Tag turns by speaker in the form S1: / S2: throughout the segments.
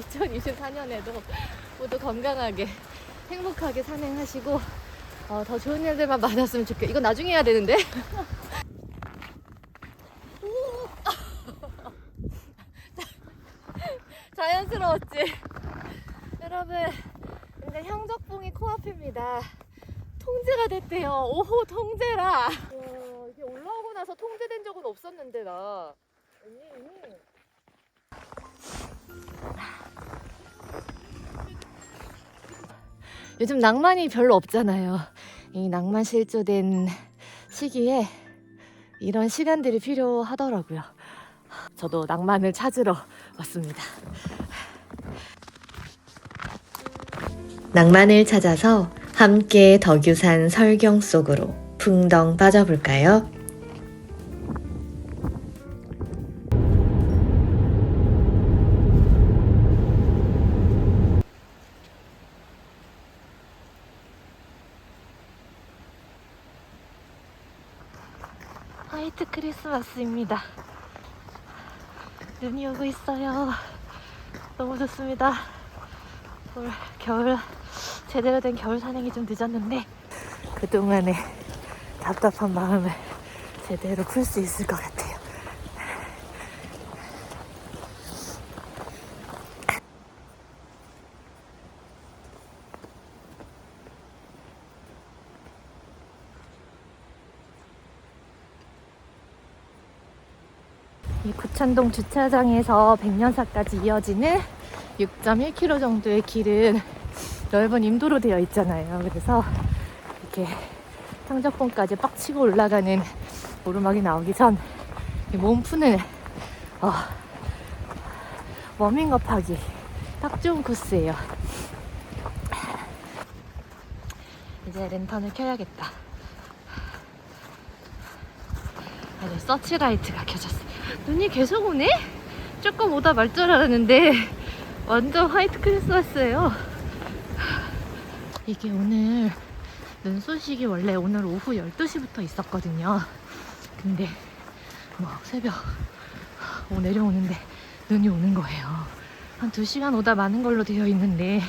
S1: 2024년에도 모두 건강하게 행복하게 산행하시고 어, 더 좋은 일들만 많았으면 좋겠. 이건 나중에 해야 되는데. 자연스러웠지. 여러분, 이제 형적봉이 코앞입니다. 통제가 됐대요. 오호 통제라. 와, 이게 올라오고 나서 통제된 적은 없었는데 나. 언니. 요즘 낭만이 별로 없잖아요. 이 낭만 실조된 시기에 이런 시간들이 필요하더라고요. 저도 낭만을 찾으러 왔습니다.
S2: 낭만을 찾아서 함께 덕유산 설경 속으로 풍덩 빠져볼까요?
S1: 화이트 크리스마스입니다. 눈이 오고 있어요. 너무 좋습니다. 올 겨울 제대로 된 겨울 산행이 좀 늦었는데 그동안의 답답한 마음을 제대로 풀 수 있을 것 같아요. 이 구천동 주차장에서 백년사까지 이어지는 6.1km 정도의 길은 넓은 임도로 되어 있잖아요. 그래서 이렇게 창적봉까지 빡치고 올라가는 오르막이 나오기 전 몸 푸는 어, 워밍업 하기 딱 좋은 코스예요. 이제 랜턴을 켜야겠다. 아주 서치라이트가 켜졌어. 눈이 계속 오네? 조금 오다 말 줄 알았는데 완전 화이트 크리스마스예요. 이게 오늘 눈 소식이 원래 오늘 오후 12시부터 있었거든요. 근데 뭐 새벽 오 내려오는데 눈이 오는 거예요. 한 2시간 오다 마는 걸로 되어 있는데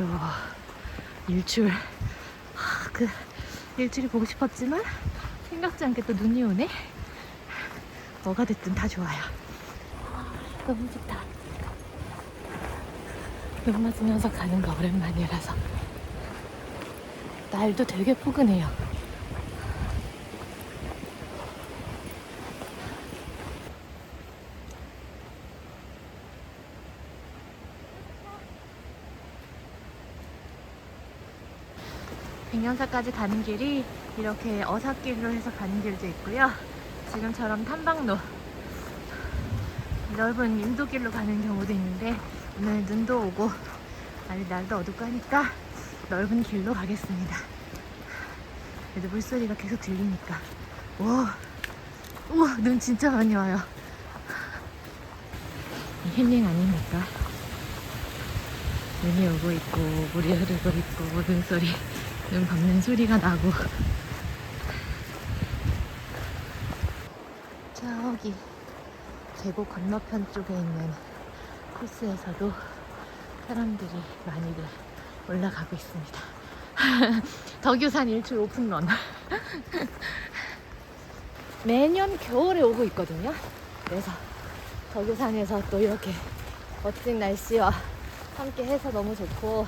S1: 요 일출 하, 그 일출이 보고 싶었지만 생각지 않게 또 눈이 오네. 뭐가 됐든 다 좋아요. 너무 좋다. 눈 맞으면서 가는 거 오랜만이라서 날도 되게 포근해요. 백년사까지 가는 길이 이렇게 어사길로 해서 가는 길도 있고요. 지금처럼 탐방로 넓은 인도길로 가는 경우도 있는데 오늘 눈도 오고 아직 날도 어둡고 하니까 넓은 길로 가겠습니다. 그래도 물소리가 계속 들리니까 와, 우와 눈 진짜 많이 와요. 힐링 아닙니까? 눈이 오고 있고 물이 흐르고 있고 눈소리 눈 감는 소리가 나고 저기 계곡 건너편 쪽에 있는 코스에서도 사람들이 많이들 올라가고 있습니다. 덕유산 일출 오픈런. 매년 겨울에 오고 있거든요. 그래서 덕유산에서 또 이렇게 멋진 날씨와 함께 해서 너무 좋고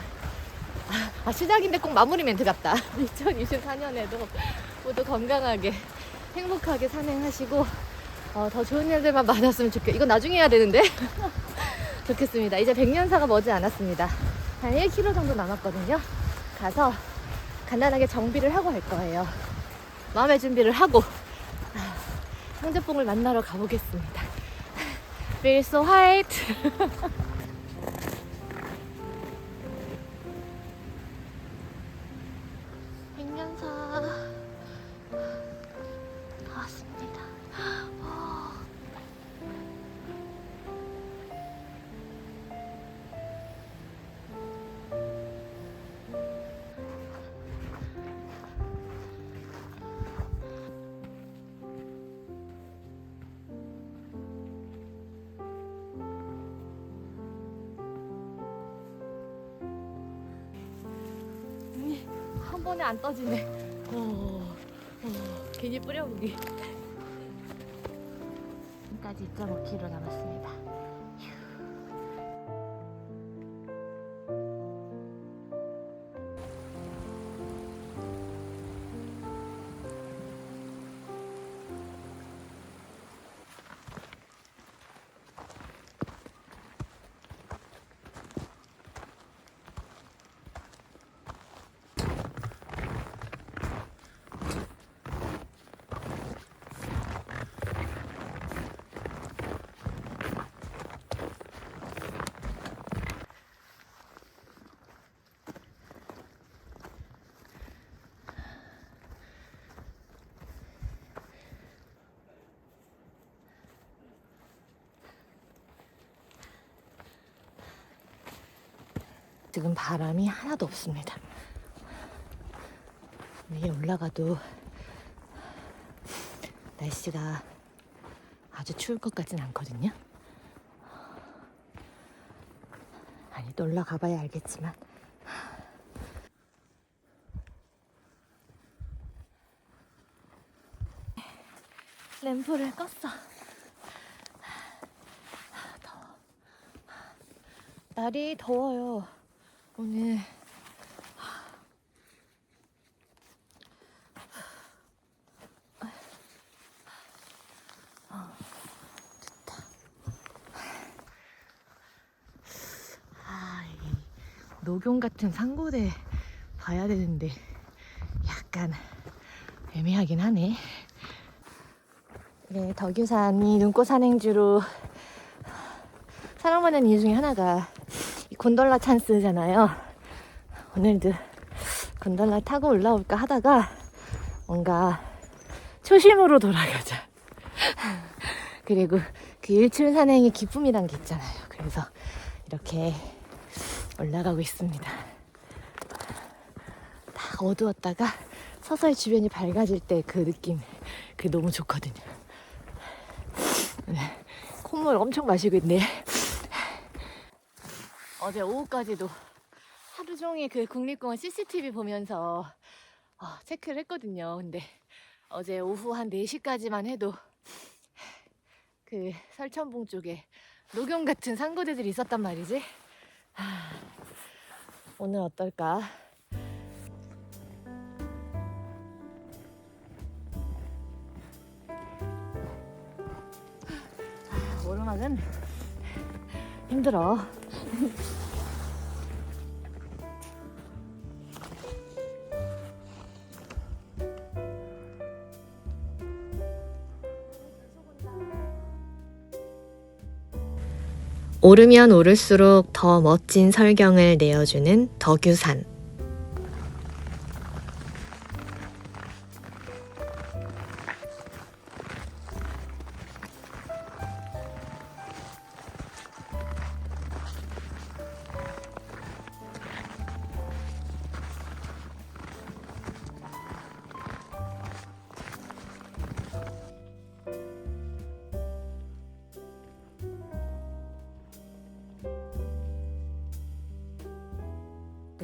S1: 아, 아, 시작인데 꼭 마무리 멘트 같다. 2024년에도 모두 건강하게 행복하게 산행하시고 어, 더 좋은 일들만 많았으면 좋겠. 이건 나중에 해야 되는데 좋겠습니다. 이제 백년사가 머지 않았습니다. 한 1km 정도 남았거든요. 가서 간단하게 정비를 하고 갈 거예요. 마음의 준비를 하고 아, 상제뽕을 만나러 가보겠습니다. Feel so white. 번에 안 떠지네. 어, 어, 괜히 뿌려보기. 지금까지 2.5km 남았습니다. 지금 바람이 하나도 없습니다. 위에 올라가도 날씨가 아주 추울 것 같진 않거든요. 아니 또 올라가 봐야 알겠지만 램프를 껐어. 더워. 날이 더워요. 오늘 녹용 같은 상고대 봐야 되는데 약간 애매하긴 하네. 네, 덕유산이 눈꽃 산행주로 사랑받는 이유 중에 하나가 이 곤돌라 찬스잖아요. 오늘도 곤돌라 타고 올라올까 하다가 뭔가 초심으로 돌아가자. 그리고 그 일출 산행의 기쁨이란 게 있잖아요. 그래서 이렇게 올라가고 있습니다. 다 어두웠다가 서서히 주변이 밝아질 때 그 느낌, 그게 너무 좋거든요. 네, 콧물 엄청 마시고 있네. 어제 오후까지도 하루 종일 그 국립공원 CCTV 보면서 어, 체크를 했거든요. 근데 어제 오후 한 4시까지만 해도 그 설천봉 쪽에 녹용 같은 상고대들이 있었단 말이지. 하, 오늘 어떨까? 아, 오르막은 힘들어.
S2: 오르면 오를수록 더 멋진 설경을 내어주는 덕유산.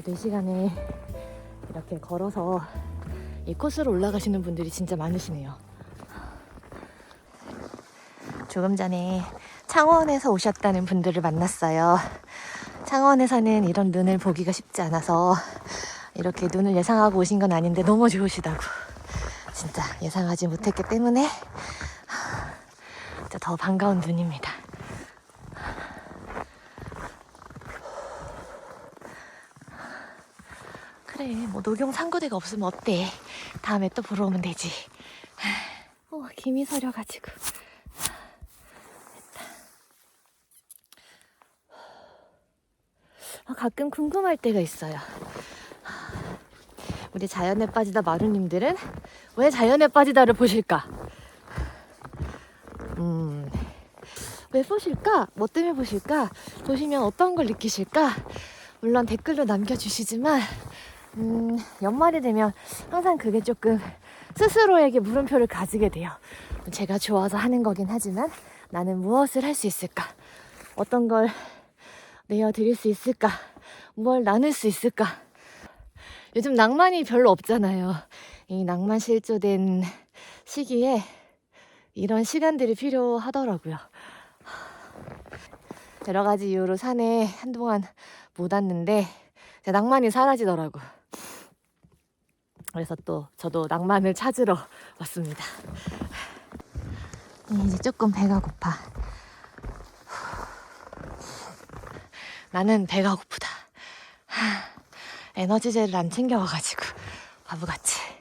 S1: 또 4시간에 이렇게 걸어서 이 코스로 올라가시는 분들이 진짜 많으시네요. 조금 전에 창원에서 오셨다는 분들을 만났어요. 창원에서는 이런 눈을 보기가 쉽지 않아서 이렇게 눈을 예상하고 오신 건 아닌데 너무 좋으시다고. 진짜 예상하지 못했기 때문에 더 반가운 눈입니다. 그래, 뭐 녹용 상고대가 없으면 어때? 다음에 또 보러 오면 되지. 어, 김이 서려가지고. 아, 가끔 궁금할 때가 있어요. 우리 자연에 빠지다 마루님들은 왜 자연에 빠지다를 보실까? 음, 왜 보실까? 뭐 때문에 보실까? 보시면 어떤 걸 느끼실까? 물론 댓글로 남겨주시지만 음, 연말이 되면 항상 그게 조금 스스로에게 물음표를 가지게 돼요. 제가 좋아서 하는 거긴 하지만 나는 무엇을 할 수 있을까? 어떤 걸 내어드릴 수 있을까? 뭘 나눌 수 있을까? 요즘 낭만이 별로 없잖아요. 이 낭만 실조된 시기에 이런 시간들이 필요하더라고요. 여러 가지 이유로 산에 한동안 못 왔는데 제 낭만이 사라지더라고. 그래서 또 저도 낭만을 찾으러 왔습니다. 이제 조금 배가 고파. 나는 배가 고프다. 하, 에너지제를 안 챙겨와가지고 바보같이.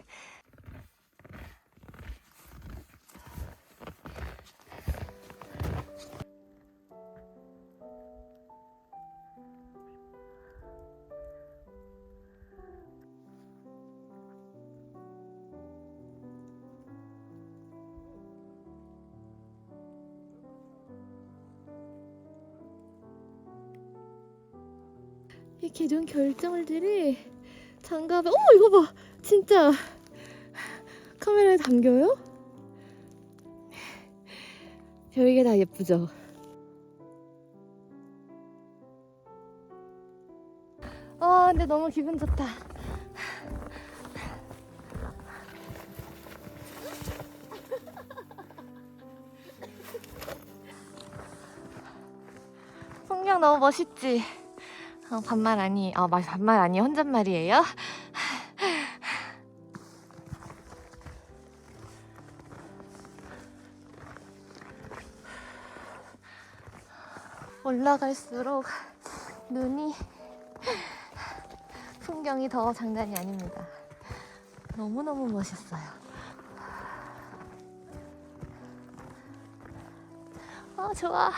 S1: 이 기존 결정들이 장갑에 어머 이거 봐 진짜 카메라에 담겨요? 별게 다 예쁘죠? 아 근데 너무 기분 좋다 풍경 너무 멋있지? 어, 반말 아니, 어, 말- 반말 아니, 혼잣말이에요? 올라갈수록 눈이 풍경이 더 장난이 아닙니다. 너무너무 멋있어요. 아, 좋아.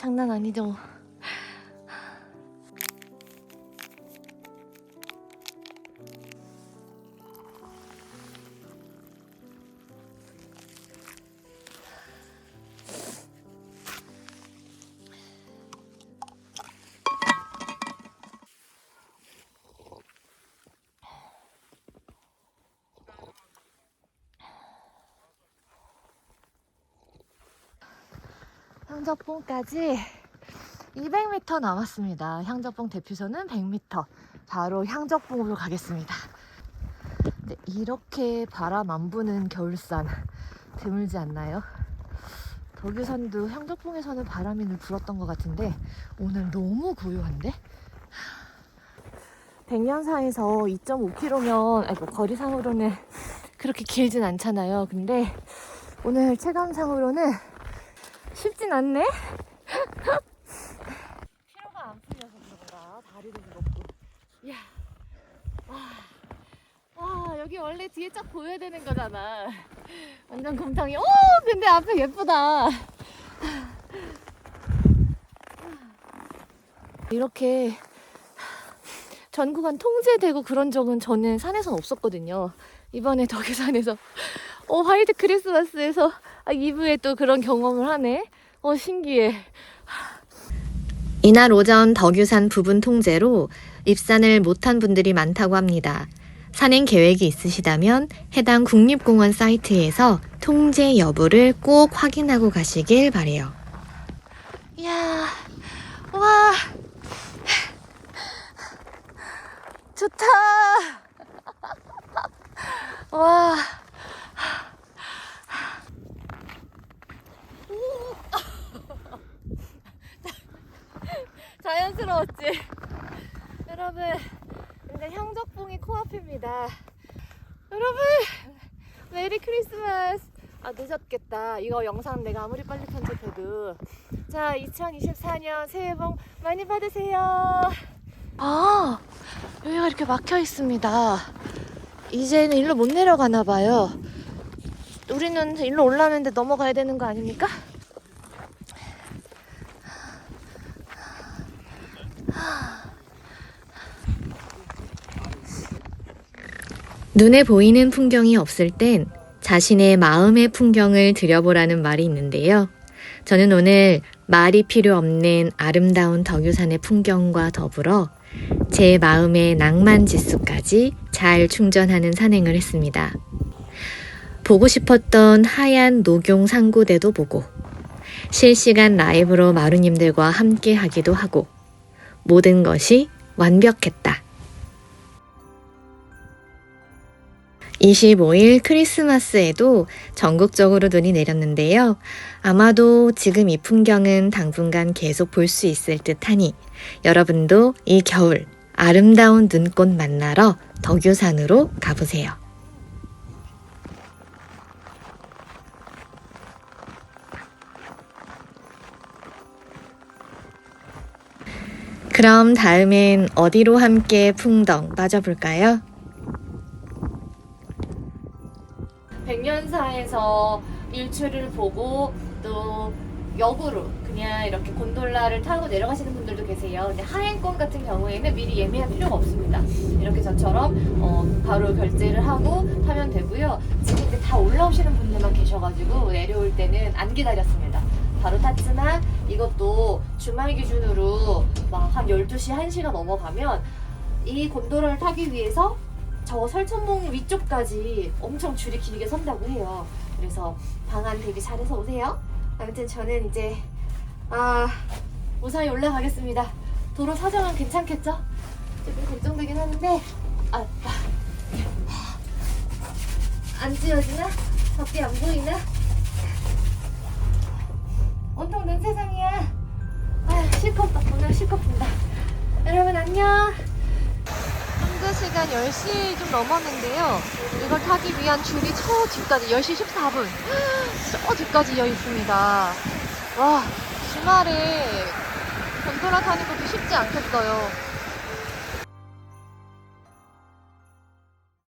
S1: 장난 아니죠? 향적봉까지 200m 남았습니다. 향적봉 대피소는 100m. 바로 향적봉으로 가겠습니다. 근데 이렇게 바람 안 부는 겨울산 드물지 않나요? 덕유산도 향적봉에서는 바람이 늘 불었던 것 같은데 오늘 너무 고요한데? 백년산에서 2.5km면 아이고 거리상으로는 그렇게 길진 않잖아요. 근데 오늘 체감상으로는 쉽진 않네. 피로가 안 풀려서 그런가 다리도 무겁고. 이야, 와, 와 여기 원래 뒤에 쫙 보여야 되는 거잖아. 완전 곰탕이. 오, 근데 앞에 예쁘다. 이렇게 전 구간 통제되고 그런 적은 저는 산에선 없었거든요. 이번에 덕유산에서 어 화이트 크리스마스에서 아, 2부에 또 그런 경험을 하네. 어 신기해.
S2: 이날 오전 덕유산 부분 통제로 입산을 못한 분들이 많다고 합니다. 산행 계획이 있으시다면 해당 국립공원 사이트에서 통제 여부를 꼭 확인하고 가시길 바래요.
S1: 이야, 와, 좋다. 와. 자연스러웠지? 여러분, 이제 향적봉이 코앞입니다. 여러분, 메리 크리스마스! 아, 늦었겠다. 이거 영상 내가 아무리 빨리 편집해도. 자, 2024년 새해 복 많이 받으세요. 아, 여기가 이렇게 막혀 있습니다. 이제는 일로 못 내려가나 봐요. 우리는 일로 올라오는데 넘어가야 되는 거 아닙니까?
S2: 눈에 보이는 풍경이 없을 땐 자신의 마음의 풍경을 들여보라는 말이 있는데요. 저는 오늘 말이 필요 없는 아름다운 덕유산의 풍경과 더불어 제 마음의 낭만 지수까지 잘 충전하는 산행을 했습니다. 보고 싶었던 하얀 녹용 상고대도 보고 실시간 라이브로 마루님들과 함께 하기도 하고 모든 것이 완벽했다. 25일 크리스마스에도 전국적으로 눈이 내렸는데요. 아마도 지금 이 풍경은 당분간 계속 볼 수 있을 듯 하니 여러분도 이 겨울 아름다운 눈꽃 만나러 덕유산으로 가보세요. 그럼 다음엔 어디로 함께 풍덩 빠져볼까요?
S1: 백년사에서 일출을 보고 또 역으로 그냥 이렇게 곤돌라를 타고 내려가시는 분들도 계세요. 근데 하행권 같은 경우에는 미리 예매할 필요가 없습니다. 이렇게 저처럼 어, 바로 결제를 하고 타면 되고요. 지금 이제 다 올라오시는 분들만 계셔가지고 내려올 때는 안 기다렸습니다. 바로 탔지만 이것도 주말 기준으로 막 한 12시, 1시가 넘어가면 이 곤돌라를 타기 위해서 저 설천봉 위쪽까지 엄청 줄이 길게 선다고 해요. 그래서 방안 대비 잘해서 오세요. 아무튼 저는 이제 아 무사히 올라가겠습니다. 도로 사정은 괜찮겠죠? 조금 걱정되긴 하는데 아, 아. 안 찢어지나? 밖에 안 보이나? 온통 눈 세상이야. 아 실컷 덕분에 실컷 본다. 여러분 안녕. 현재 시간 10시 좀 넘었는데요. 이걸 타기 위한 줄이 저 뒤까지 10시 14분 저 뒤까지 이어 있습니다. 와 주말에 곤돌라 타는 것도 쉽지 않겠어요.